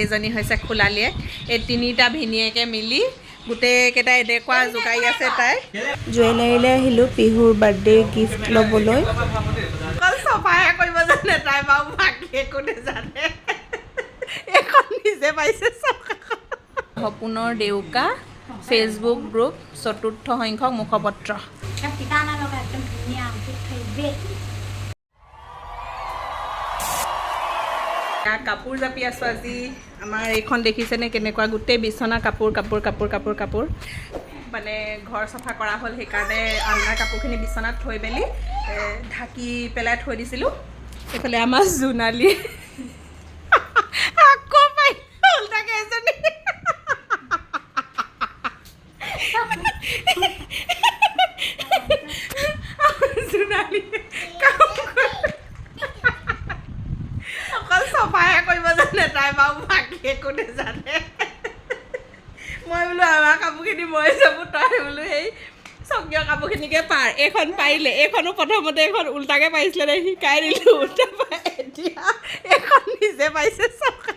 এইজনী হৈছে খোলালীয়েক এই তিনিটা ভিনীয়েকে মিলি গোটেইকেইটাই এনেকুৱা জোকাৰি আছে তাই। জুৱেলাৰীলৈ আহিলোঁ পিহুৰ বাৰ্থডে গিফ্ট ল'বলৈ। অকল চফাহে কৰিব জানে তাই বাৰু বাকী একো নাজানে। এইখন নিজে পাইছে সপোনৰ ডেউকা ফেচবুক গ্ৰুপ চতুৰ্থ সংখ্যক মুখপত্ৰ। কাপোৰ জাপি আছোঁ আজি। আমাৰ এইখন দেখিছেনে কেনেকুৱা? গোটেই বিচনা কাপোৰ কাপোৰ কাপোৰ কাপোৰ কাপোৰ। মানে ঘৰ চফা কৰা হ'ল সেইকাৰণে আলনাৰ কাপোৰখিনি বিচনাত থৈ মেলি ঢাকি পেলাই থৈ দিছিলোঁ। এইফালে আমাৰ জোনালী। চফাহে কৰিব জানে, তাই বাৰু বাকী একো নাজানে। মই বোলো, আমাৰ কাপোৰখিনি মই যাব, তই বোলো সেই স্বকীয় কাপোৰখিনিকে পাৰ, এইখন পাৰিলে, এইখনো প্ৰথমতে এইখন উল্টাকে পাৰিছিলে দে শিকাই দিলোঁ, উল্টা পাই, এতিয়া এইখন নিজে পাইছে চকা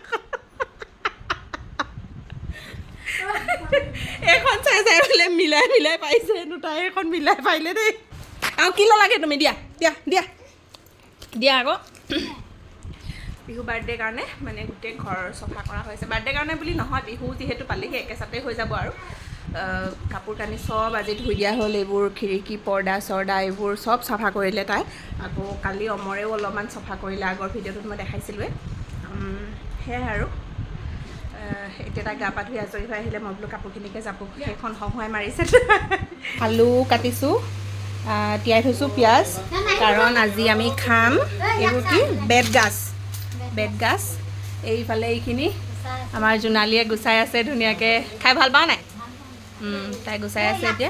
এইখন চাই চাই বোলে, মিলাই মিলাই পাইছে হেনো, তাই এইখন মিলাই পাৰিলে দেই। আৰু কি লাগে তুমি, দিয়া দিয়া দিয়া দিয়া আকৌ। বিহু বাৰ্থডে কাৰণে মানে গোটেই ঘৰ চফা কৰা হৈছে। বাৰ্থডে কাৰণে বুলি নহয় বিহু যিহেতু পালেহি একেচাতে হৈ যাব আৰু। কাপোৰ কানি চব আজি ধুই দিয়া হ'ল এইবোৰ খিৰিকী পৰ্দা চৰ্দা এইবোৰ চব চাফা কৰিলে তাই। আকৌ কালি অমৰেও অলপমান চফা কৰিলে আগৰ ভিডিঅ'টোত মই দেখাইছিলোঁৱে। উম, সেয়াই আৰু। এতিয়া তাই গা পা ধুই আজৰি হৈ আহিলে মই বোলো কাপোৰখিনিকে যাব সেইখন সহুৱাই মাৰিছে। আলু কাটিছোঁ তিয়াই থৈছোঁ পিঁয়াজ। কাৰণ আজি আমি খাম এইবোৰ কি বেতগাজ বেতগাজ এইফালে এইখিনি। আমাৰ জোনালীয়ে গুচাই আছে ধুনীয়াকৈ। খাই ভালো পাওঁ নাই? তাই গুচাই আছে এতিয়া।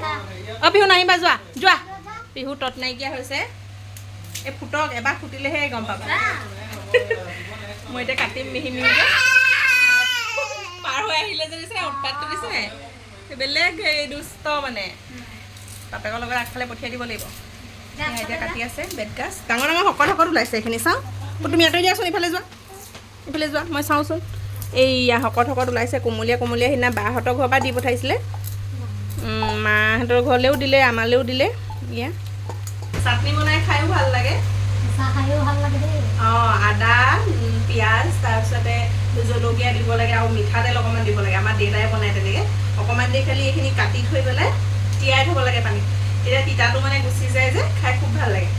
অঁ পিহু নাহিবা যোৱা। যোৱা। পিহু তত নাইকিয়া হৈছে। এই ফুটক, এবাৰ ফুটিলেহে গম পাবা। মই এতিয়া কাটিম মিহি মিহিকৈ। পাৰ হৈ আহিলে যে দিছে উৎপাতটো দিছে বেলেগ এই দুষ্ট মানে। বাপেকৰ লগত আগফালে পঠিয়াই দিব লাগিব। এতিয়া কাটি আছে বেতগাজ ডাঙৰ ডাঙৰ শকত শকত ওলাইছে, এইখিনি চাওঁ। তুমি আঁতৰি দিয়াচোন ইফালে যোৱা। ইফালে যোৱা মই চাওঁচোন। এইয়া শকত শকত ওলাইছে কোমলীয়া কোমলীয়া সিদিনা বাহঁতৰ ঘৰৰ পৰা দি পঠাইছিলে। মাহঁতৰ ঘৰলৈও দিলে আমালৈও দিলে ইয়া। চাটনি বনাই খায়ো ভাল লাগে। অঁ আদা পিঁয়াজ তাৰপিছতে জলকীয়া দিব লাগে আৰু মিঠাতেল অকণমান দিব লাগে। আমাৰ দেউতাই বনাই তেনেকৈ। অকণমান দেৰি খালি এইখিনি কাটি থৈ পেলাই তিয়াই থ'ব লাগে পানীত তেতিয়া তিতাটো মানে গুচি যায় যে খাই খুব ভাল লাগে।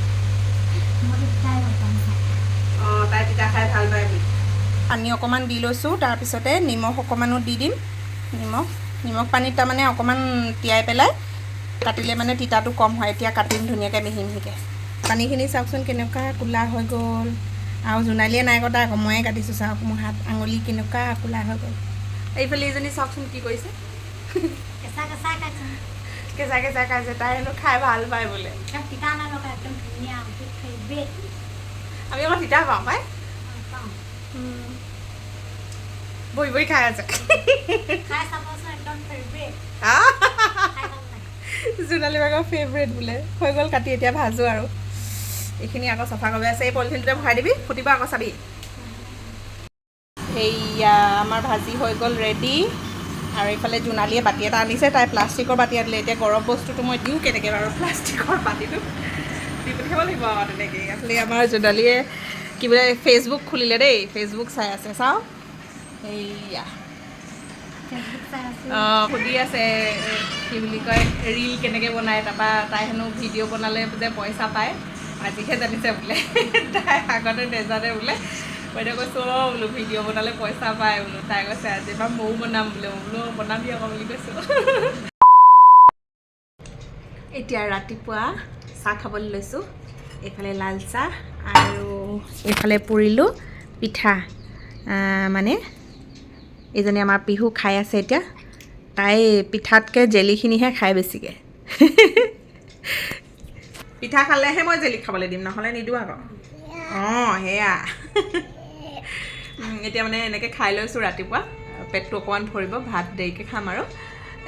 অঁ তাই তিতা খাই ভাল পায় বুলি। পানী অকণমান দি লৈছোঁ তাৰপিছতে নিমখ অকণমানো দি দিম। নিমখ নিমখ পানীত তাৰমানে অকণমান তিয়াই পেলাই কাটিলে মানে তিতাটো কম হয় এতিয়া কাটিম ধুনীয়াকৈ মিহি মিহিকৈ পানীখিনি চাওকচোন কেনেকুৱা ক'লা হৈ গ'ল। আৰু জোনালীয়ে নাই কটা আকৌ ময়ে কাটিছোঁ চাওক মোৰ হাত আঙুলি কেনেকুৱা ক'লা হৈ গ'ল। এইফালে এইজনী চাওকচোন কি কৰিছে। কেঁচা কেঁচা খাইছে। তাই হেনো খাই ভাল পায় বোলে। আমি আকৌ তিতা পাওঁ পাই। আহ Khai không này জোনালী বাগৰ ফেভৰেট বোলে। হৈ গ'ল কাটি এতিয়া ভাজোঁ আৰু। এইখিনি আকৌ চফা কৰিব আছে। এই পলিথিনটোতে ভৰাই দিবি ফুটিব আকৌ চাবি। এইয়া আমাৰ ভাজি হৈ গ'ল ৰেডি আৰু এইফালে জোনালীয়ে বাতি এটা আনিছে। তাই প্লাষ্টিকৰ বাতি আনিলে। এতিয়া গৰম বস্তুটো মই দিওঁ কেনেকৈ বাৰু প্লাষ্টিকৰ বাতিটো? দি পঠিয়াব লাগিব আৰু তেনেকৈ এইফালে আমাৰ জোনালীয়ে কি বোলে ফেচবুক খুলিলে দেই। ফেচবুক চাই আছে চাওঁ। অঁ সুধি আছে কি বুলি কয় ৰীল কেনেকৈ বনায় তাৰপৰা তাই হেনো ভিডিঅ' বনালে যে পইচা পায়। আজিহে জানিছে বোলে। তাই আগতে নেজানে বোলে। এতিয়া কৈছোঁ অঁ বোলো ভিডিঅ' বনালে পইচা পায় বোলো। তাই কৈছে আজিৰ পৰা ময়ো বনাম বোলে। বোলো "অঁ, বনাবি আকৌ বুলি কৈছোঁ। এতিয়া ৰাতিপুৱা চাহ খাবলৈ লৈছোঁ। এইফালে লাল চাহ আৰু এইফালে পুৰিলোঁ পিঠা। মানে এইজনী আমাৰ পিহু খাই আছে এতিয়া। তাই পিঠাতকৈ জেলিখিনিহে খাই বেছিকৈ। পিঠা খালেহে মই জেলি খাবলৈ দিম নহ'লে নিদিওঁ আকৌ। অঁ সেয়া। এতিয়া মানে এনেকৈ খাই লৈছোঁ ৰাতিপুৱা। পেটটো অকণমান ভৰিব ভাত দেৰিকৈ খাম আৰু।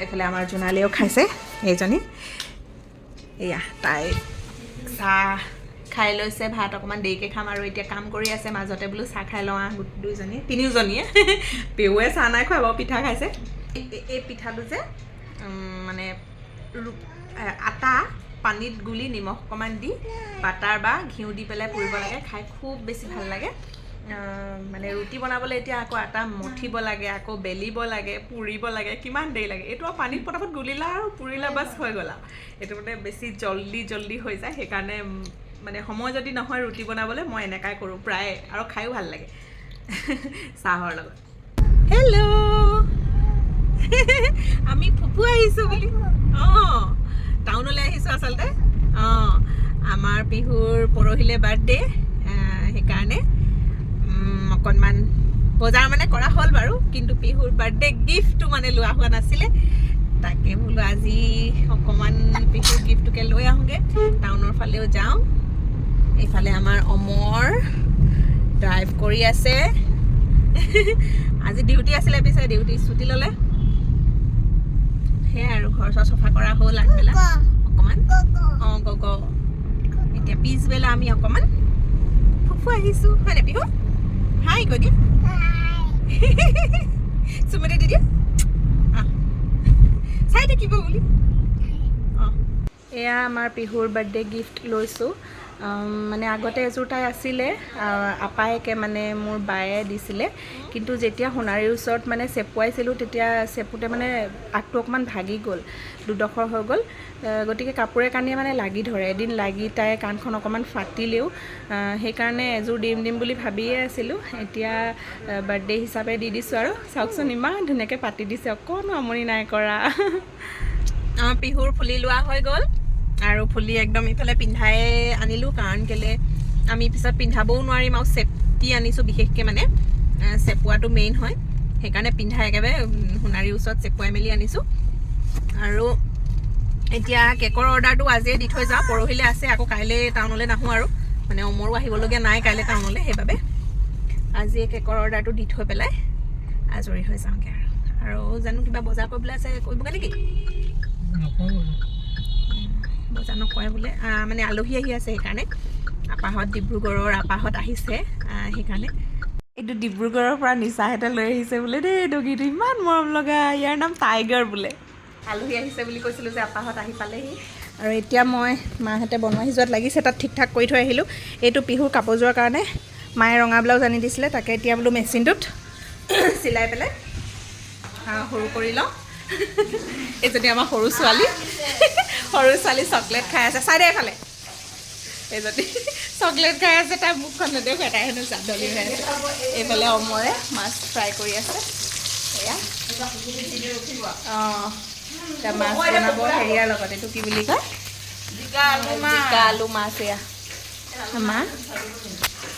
এইফালে আমাৰ জোনালীয়েও খাইছে এইজনী এয়া তাই চাহ খাই লৈছে ভাত অকণমান দেৰিকৈ খাম আৰু এতিয়া কাম কৰি আছে মাজতে বোলো চাহ খাই লওঁ আহ গো- দুইজনী তিনিওজনীয়ে। পেহুৱে চাহ নাই খোৱা বাৰু পিঠা খাইছে। এই- পিঠাটো যে মানে আটা পানীত গুলি নিমখ অকণমান দি বাটাৰ বা ঘিউ দি পেলাই পুৰিব লাগে খাই খুব বেছি ভাল লাগে। মানে ৰুটি বনাবলৈ এতিয়া আকৌ আটা মঠিব লাগে আকৌ বেলিব লাগে পুৰিব লাগে কিমান দেৰি লাগে। এইটো আৰু পানীত পটাপট গুলিলা আৰু পুৰিলা বাছ হৈ গ'ল এইটো মানে বেছি জল্দি জল্দি হৈ যায় সেইকাৰণে মানে সময় যদি নহয় ৰুটি বনাবলৈ মই এনেকাই কৰোঁ প্ৰায় আৰু খায়ো ভাল লাগে। চাহৰ লগত। হেল্ল' আমি ফুপু আহিছোঁ বুলি। অঁ টাউনলৈ আহিছোঁ আচলতে। অঁ আমাৰ পিহুৰ পৰহিলৈ বাৰ্থডে সেইকাৰণে অকণমান বজাৰ মানে কৰা হ'ল বাৰু কিন্তু পিহুৰ বাৰ্থডে গিফ্টটো মানে লোৱা হোৱা নাছিলে। তাকে বোলো আজি অকণমান পিহুৰ গিফ্টটোকে লৈ আহোঁগৈ। টাউনৰ ফালেও যাওঁ। এইফালে আমাৰ অমৰ ড্ৰাইভ কৰি আছে। আজি ডিউটি আছিলে পিছে ডিউটি ছুটি ল'লে। সেয়াই আৰু ঘৰ চৰ চফা কৰা হ'ল আগবেলা। অকণমান অঁ গগ। এতিয়া পিছবেলা আমি অকণমান ফুফু আহিছোঁ। হয় নে পিহু? হাই কৈ দিয়া। চুমনি দি দিয়া। আহ। চাই থাকিব বুলি। অঁ। এয়া আমাৰ পিহুৰ বাৰ্থডে গিফ্ট লৈছোঁ। মানে আগতে এযোৰ তাই আছিলে আপায়েকে মানে মোৰ বায়ে দিছিলে। কিন্তু যেতিয়া সোণাৰীৰ ওচৰত মানে চেপুৱাইছিলোঁ তেতিয়া চেপুতে মানে আগটো অকণমান ভাগি গ'ল দুডোখৰ হৈ গ'ল। গতিকে কাপোৰে কানিয়ে মানে লাগি ধৰে এদিন লাগি তাই কাণখন অকণমান ফাটিলেও। সেইকাৰণে এযোৰ দিম দিম বুলি ভাবিয়ে আছিলোঁ। এতিয়া বাৰ্থডে হিচাপে দি দিছোঁ আৰু। চাওকচোন ইমান ধুনীয়াকৈ পাতি দিছে অকণো আমনি নাই কৰা। আমাৰ পিহুৰ ফুলি লোৱা হৈ গ'ল। আৰু ফুলি একদম ইফালে পিন্ধাই আনিলোঁ কাৰণ কেলৈ আমি পিছত পিন্ধাবও নোৱাৰিম আৰু চেপটি আনিছোঁ বিশেষকৈ মানে চেপোৱাটো মেইন হয়। সেইকাৰণে পিন্ধাই একেবাৰে সোণাৰীৰ ওচৰত চেপুৱাই মেলি আনিছোঁ। আৰু এতিয়া কেকৰ অৰ্ডাৰটো আজিয়ে দি থৈ যাওঁ পৰহিলৈ আছে আকৌ কাইলৈ টাউনলৈ নাহোঁ আৰু। মানে অমৰো আহিবলগীয়া নাই কাইলৈ টাউনলৈ সেইবাবে আজিয়ে কেকৰ অৰ্ডাৰটো দি থৈ পেলাই আজৰি হৈ যাওঁগৈ আৰু। আৰু জানো কিবা বজাৰ কৰিবলৈ আছে কৰিবগৈ নেকি? বজাৰ নকৰে বোলে। মানে আলহী আহি আছে সেইকাৰণে। আপাহঁত ডিব্ৰুগড়ৰ আপাহঁত আহিছে আহ, সেইকাৰণে। এইটো ডিব্ৰুগড়ৰ পৰা নিচাহেঁতে লৈ আহিছে বোলে দেই ডগীটো ইমান মৰম লগা ইয়াৰ নাম টাইগাৰ বোলে। আলহী আহিছে বুলি কৈছিলোঁ যে আপাহঁত আহি পালেহি। আৰু এতিয়া মই মাহঁতে বনোৱা সিজোৱাত লাগিছে তাত ঠিক ঠাক কৰি থৈ আহিলোঁ। এইটো পিহুৰ কাপোৰযোৰৰ কাৰণে মায়ে ৰঙা ব্লাউজ আনি দিছিলে তাকে এতিয়া বোলো মেচিনটোত চিলাই পেলাই সৰু কৰি লওঁ। এইজনী আমাৰ সৰু ছোৱালী। সৰু ছোৱালী চকলেট খাই আছে। চাই দে এইফালে। এইজনী চকলেট খাই আছে তাই মুখখন নেদেখুৱাই তাই হেনো জাদলি হৈ আছে। এইফালে অমৰে মাছ ফ্ৰাই কৰি আছে। এয়া। অঁ মাছ বনাব হেৰিয়াৰ লগত এইটো কি বুলি কয়? জিকা আলু মাছ। এয়া। মা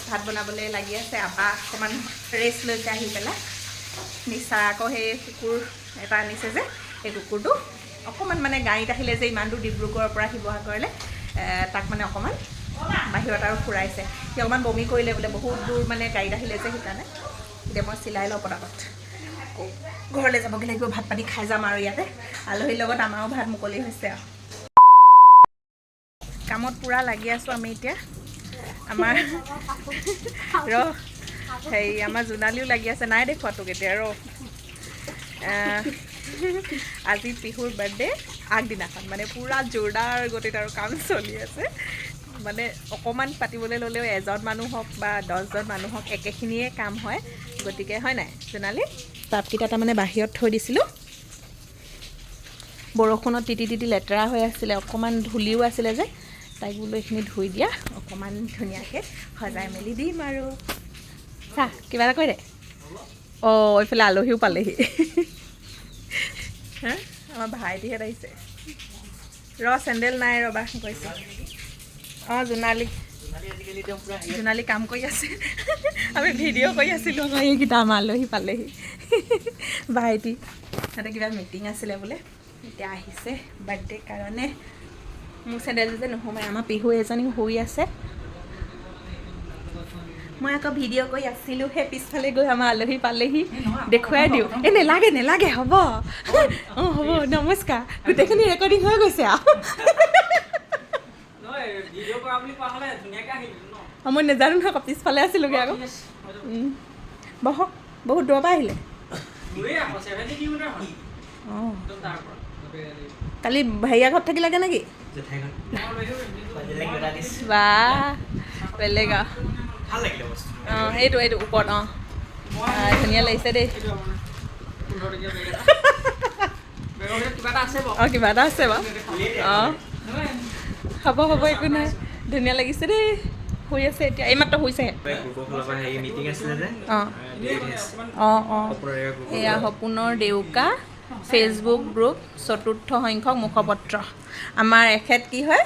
ভাত বনাবলৈ লাগি আছে আপা অকণমান ৰেষ্ট লৈছে আহি পেলাই। নিচা আকৌ সেই কুকুৰ এটা আনিছে যে সেই কুকুৰটো অকণমান মানে গাড়ীত আহিলে যে ইমান দূৰ ডিব্ৰুগড়ৰ পৰা শিৱসাগৰলৈ তাক মানে অকণমান বাহিৰত আৰু ফুৰাইছে। সি অকণমান বমি কৰিলে বোলে বহুত দূৰ মানে গাড়ীত আহিলে যে সেইকাৰণে। এতিয়া মই চিলাই লওঁ পটাপট। আকৌ ঘৰলৈ যাবগৈ লাগিব ভাত পানী খাই যাম আৰু ইয়াতে। আলহীৰ লগত আমাৰো ভাত মুকলি হৈছে আৰু। কামত পূৰা লাগি আছোঁ আমি এতিয়া। আমাৰ ৰ হেৰি আমাৰ জোনালীও লাগি আছে। নাই দেখুওৱা তোক এতিয়া ৰ। আজি পিহুৰ বাৰ্থডে আগদিনাখন। মানে পূৰা জোৰদাৰ গতিত আৰু কাম চলি আছে। মানে অকণমান পাতিবলৈ ল'লেও এজন মানুহ হওক বা দহজন মানুহ হওক একেখিনিয়ে কাম হয়। গতিকে হয় নাই জোনালী টাবকেইটা তাৰমানে বাহিৰত থৈ দিছিলোঁ। বৰষুণত তিতি তিতি লেতেৰা হৈ আছিলে অকণমান ধূলিও আছিলে যে। তাইক বোলো এইখিনি ধুই দিয়া অকণমান ধুনীয়াকৈ সজাই মেলি দিম আৰু। চা কিবা এটা কৈ দে। অঁ এইফালে আলহীও পালেহি। হা? আমাৰ ভাইটিহঁত আহিছে ৰ চেণ্ডেল নাই ৰ'বা গৈছে। অঁ জোনালী। জোনালী কাম কৰি আছে। আমি ভিডিঅ' কৰি আছিলোঁ। আকৌ এইকেইটা আমাৰ আলহী পালেহি। ভাইটি সিহঁতে কিবা মিটিং আছিলে বোলে। এতিয়া আহিছে বাৰ্থডে কাৰণে। মোৰ চেণ্ডেলযোৰ যে নোসোমাই আমাৰ পিহু এজনী শুই আছে। মই আকৌ ভিডিঅ' কৰি আছিলোঁ সেই পিছফালে গৈ আমাৰ আলহী পালেহি। দেখুৱাই দিওঁ। এই নেলাগে নেলাগে হ'ব। অঁ হ'ব নমস্কাৰ। গোটেইখিনি ৰেকৰ্ডিং হৈ গৈছে আৰু অঁ মই নাজানো নহয় আকৌ পিছফালে আছিলোগৈ আকৌ। বহক বহুত দূৰৰ পৰা আহিলে? অঁ। কালি হেৰিয়া ঘৰত থাকিলাগে নেকি? বা বেলেগ আৰু ভাল লাগিলে বস্তু অঁ সেইটো এইটো ওপৰত অঁ। ধুনীয়া লাগিছে দেই। অঁ কিবা এটা আছে বাৰু। অঁ। হ'ব হ'ব একো নাই। ধুনীয়া লাগিছে দেই। শুই আছে এতিয়া। এইমাত্ৰ শুইছেহে। অঁ। অঁ এয়া সপোনৰ দেউকা ফেচবুক গ্ৰুপ চতুৰ্থ সংখ্যক মুখপত্ৰ। আমাৰ এখেত কি হয়?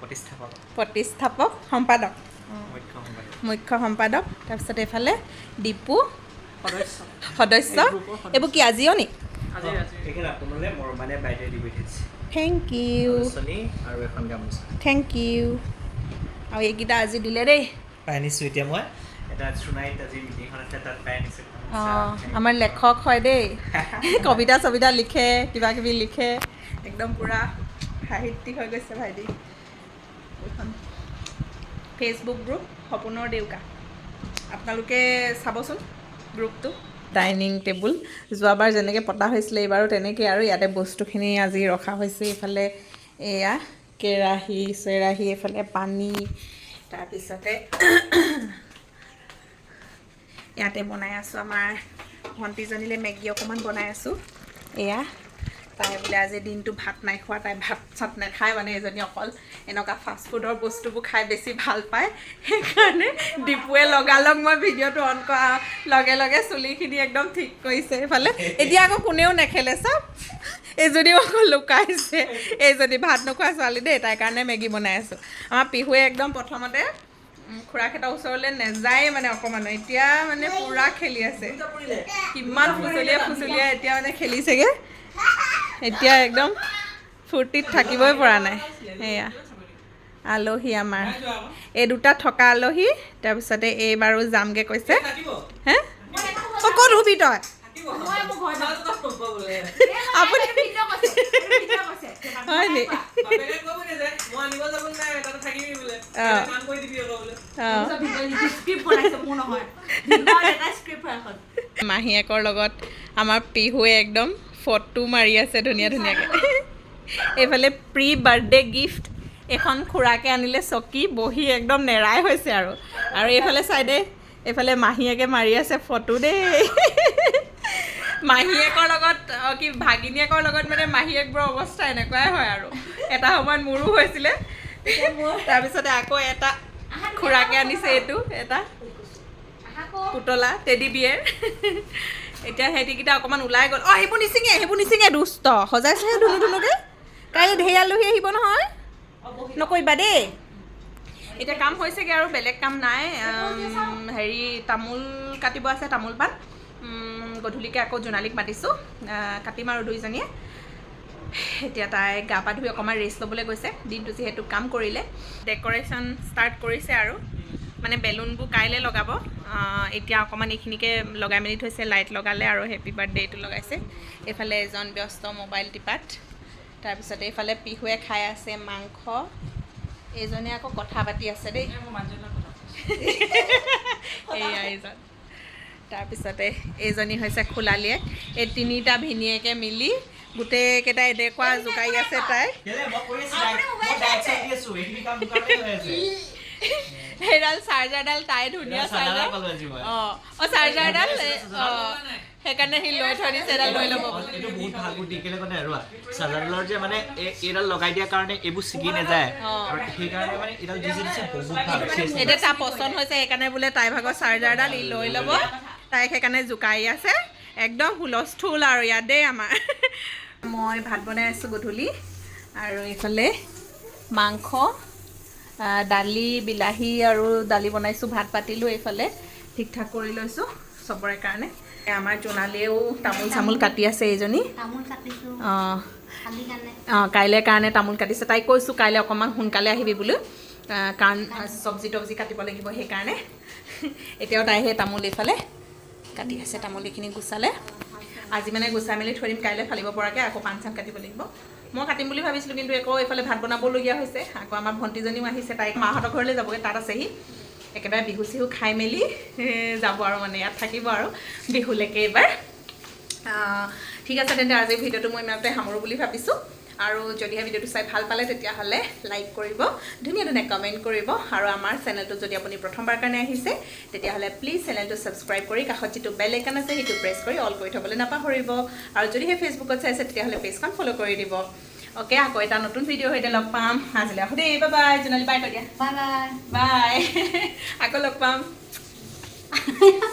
প্ৰতিষ্ঠাপক। প্ৰতিষ্ঠাপক সম্পাদক। মুখ্য সম্পাদক তাৰপিছত এইফালে দীপু সদস্য। এইবোৰ কি আজিও নি? থেংক ইউ থেংক ইউ আৰু এইকেইটা আজি দিলে দেই। অঁ আমাৰ লেখক হয় দেই। কবিতা চবিতা লিখে কিবা কিবি লিখে। একদম পূৰা সাহিত্যিক হৈ গৈছে ভাইটি। ফেচবুক গ্ৰুপ সপোনৰ দেউকা আপোনালোকে চাবচোন গ্ৰুপটো ডাইনিং টেবুল যোৱাবাৰ যেনেকৈ পতা হৈছিলে এইবাৰো তেনেকৈ আৰু ইয়াতে বস্তুখিনি আজি ৰখা হৈছে এইফালে এয়া কেৰাহী চেৰাহী এইফালে পানী তাৰপিছতে ইয়াতে বনাই আছোঁ আমাৰ ভণ্টিজনীলৈ মেগী অকণমান বনাই আছোঁ এয়া তাই বোলে আজি দিনটো ভাত নাই খোৱা তাই ভাত চাত নাখায় মানে এজনী অকল। এনেকুৱা ফাষ্টফুডৰ বস্তুবোৰ খাই বেছি ভালো পায়। সেইকাৰণে ডিপুৱে লগালগ মই ভিডিঅ'টো অন কৰা লগে লগে চুলিখিনি একদম ঠিক কৰিছে এইফালে। এতিয়া আকৌ কোনেও নেখেলে চব এইজনীও আকৌ লুকাইছে। এইজনী ভাত নোখোৱা ছোৱালী দেই তাইৰ কাৰণে মেগী বনাই আছোঁ। আমাৰ পিহুৱে একদম প্ৰথমতে উম, খুৰাকহঁতৰ ওচৰলৈ নেযায়ে মানে অকণমানো এতিয়া মানে পূৰা খেলি আছে। কিমান ফুচলিয়াই ফুচলিয়াই এতিয়া মানে খেলিছেগৈ। এতিয়া একদম ফূৰ্তিত থাকিবই পৰা নাই। সেয়া আলহী আমাৰ। এই দুটা থকা আলহী তাৰপিছতে এইবাৰো যামগৈ কৈছে। হে? অ ক'ত শুবি তই? আপুনি হয় নি? মাহীয়েকৰ লগত আমাৰ পিহুৱে একদম ফটো মাৰি আছে ধুনীয়া ধুনীয়াকৈ। এইফালে প্ৰি বাৰ্থডে গিফ্ট এখন খুৰাকে আনিলে চকী বহি একদম নেৰাই হৈছে আৰু। আৰু এইফালে চাইডে, এইফালে মাহীয়েকে মাৰি আছে ফটো দেই। মাহীয়েকৰ লগত কি ভাগিনীয়েকৰ লগত মানে মাহীয়েকবোৰৰ অৱস্থা এনেকুৱাই হয় আৰু। এটা সময়ত মোৰো হৈছিলে। তাৰপিছতে আকৌ এটা খুৰাকে আনিছে এইটো, এটা পুতলা টেডি বিয়েৰ এতিয়া সিহঁতিকেইটা অকণমান ওলাই গ'ল। অঁ সেইবোৰ নিচিঙে সেইবোৰ নিচিঙে দুষ্ট। সজাইছেহে ধুনু ধুনুকৈ কাইলৈ ঢেৰ আলহী আহিব নহয়। নকৰিবা দেই। এতিয়া কাম হৈছেগৈ আৰু বেলেগ কাম নাই। হেৰি তামোল কাটিব আছে তামোল উম, গধূলিকৈ আকৌ জোনালীক মাতিছোঁ। কাটিম আৰু দুইজনীয়ে। এতিয়া তাই গা পা ধুই অকণমান ৰেষ্ট ল'বলৈ গৈছে। দিনটো যিহেতু কাম কৰিলে। ডেক'ৰেশ্যন ষ্টাৰ্ট কৰিছে আৰু। মানে বেলুনবোৰ কাইলৈ লগাব। এতিয়া অকণমান এইখিনিকে লগাই মেলি থৈছে লাইট লগালে আৰু হেপী বাৰ্থডেটো লগাইছে। এইফালে এজন ব্যস্ত মোবাইল টিপাত। তাৰপিছতে এইফালে পিহুৱে খাই আছে মাংস। এইজনে আকৌ কথা পাতি আছে দেই। এইয়া এইজন। তাৰপিছতে এইজনী হৈছে খোলালীয়েক এই তিনিটা ভিনীয়েকে মিলি গোটেইকেইটা এনেকুৱা জোকাৰি আছে তাইক সেইডাল চাৰ্জাৰডাল তাই ধুনীয়া চাৰ্জাৰ অঁ অঁ চাৰ্জাৰডাল অঁ সেইকাৰণে সি লৈ থৈ দিছে এডাল লৈ ল'ব বুলি এইটো বহুত ভাল বুদ্ধি কেলে মানে আৰু চাৰ্জাৰডালৰ যে মানে এই- এইডাল লগাই দিয়াৰ কাৰণে এইবোৰ ছিগি নাযায় অঁ। আৰু সেইকাৰণে মানে এইডাল যি যি দিছে বহুত ভাল এতিয়া তাৰ পচন্দ হৈছে সেইকাৰণে বোলে তাই ভাগৰ চাৰ্জাৰডাল ই লৈ ল'ব তাইক সেইকাৰণে জোকাৰি আছে একদম হুলস্থুল আৰু ইয়াত দেই আমাৰ মই ভাত বনাই আছোঁ গধূলি। আৰু এইফালে মাংস। দালি বিলাহী আৰু দালি বনাইছোঁ ভাত পাতিলোঁ এইফালে। ঠিক ঠাক কৰি লৈছোঁ চবৰে কাৰণে। আমাৰ জোনালীয়েও তামোল চামোল কাটি আছে এইজনী। তামোল কাটিছোঁ। অঁ অঁ কাইলৈ কাৰণে তামোল কাটিছে। তাইক কৈছোঁ কাইলৈ অকণমান সোনকালে আহিবি বোলো। কাৰণ চব্জি তব্জি কাটিব লাগিব সেইকাৰণে। এতিয়াও তাই সেই তামোল এইফালে কাটি আছে। তামোল এইখিনি গুচালে। আজি মানে গুচাই মেলি থৈ দিম। কাইলৈ ফালিব পৰাকৈ আকৌ পাণ চান কাটিব লাগিব। মই কাটিম বুলি ভাবিছিলোঁ কিন্তু আকৌ এইফালে ভাত বনাবলগীয়া হৈছে। আকৌ আমাৰ ভণ্টিজনীও আহিছে তাইক মাহঁতৰ ঘৰলৈ যাবগৈ তাত আছেহি। একেবাৰে বিহু চিহু খাই মেলি যাব আৰু মানে ইয়াত থাকিব আৰু বিহুলৈকে এইবাৰ। ঠিক আছে তেন্তে আজিৰ ভিডিঅ'টো মই ইমানতে সামৰোঁ বুলি ভাবিছোঁ। আৰু যদিহে ভিডিঅ'টো চাই ভালো পালে তেতিয়াহ'লে লাইক কৰিব ধুনীয়া ধুনীয়া কমেণ্ট কৰিব। আৰু আমাৰ চেনেলটো যদি আপুনি প্ৰথমবাৰ কাৰণে আহিছে তেতিয়াহ'লে প্লিজ চেনেলটো ছাবস্ক্ৰাইব কৰি কাষত যিটো বেল আইকন আছে সেইটো প্ৰেছ কৰি অল কৰি থ'বলৈ নাপাহৰিব। আৰু যদিহে ফেচবুকত চাইছে তেতিয়াহ'লে পেজখন ফ'ল' কৰি দিব। অ'কে আকৌ এটা নতুন ভিডিঅ' সৈতে লগ পাম। আজিলৈ আহোঁ দেই বাই বাই জোনালী বাই কৈ দিয়া বাই বাই বাই আকৌ লগ পাম।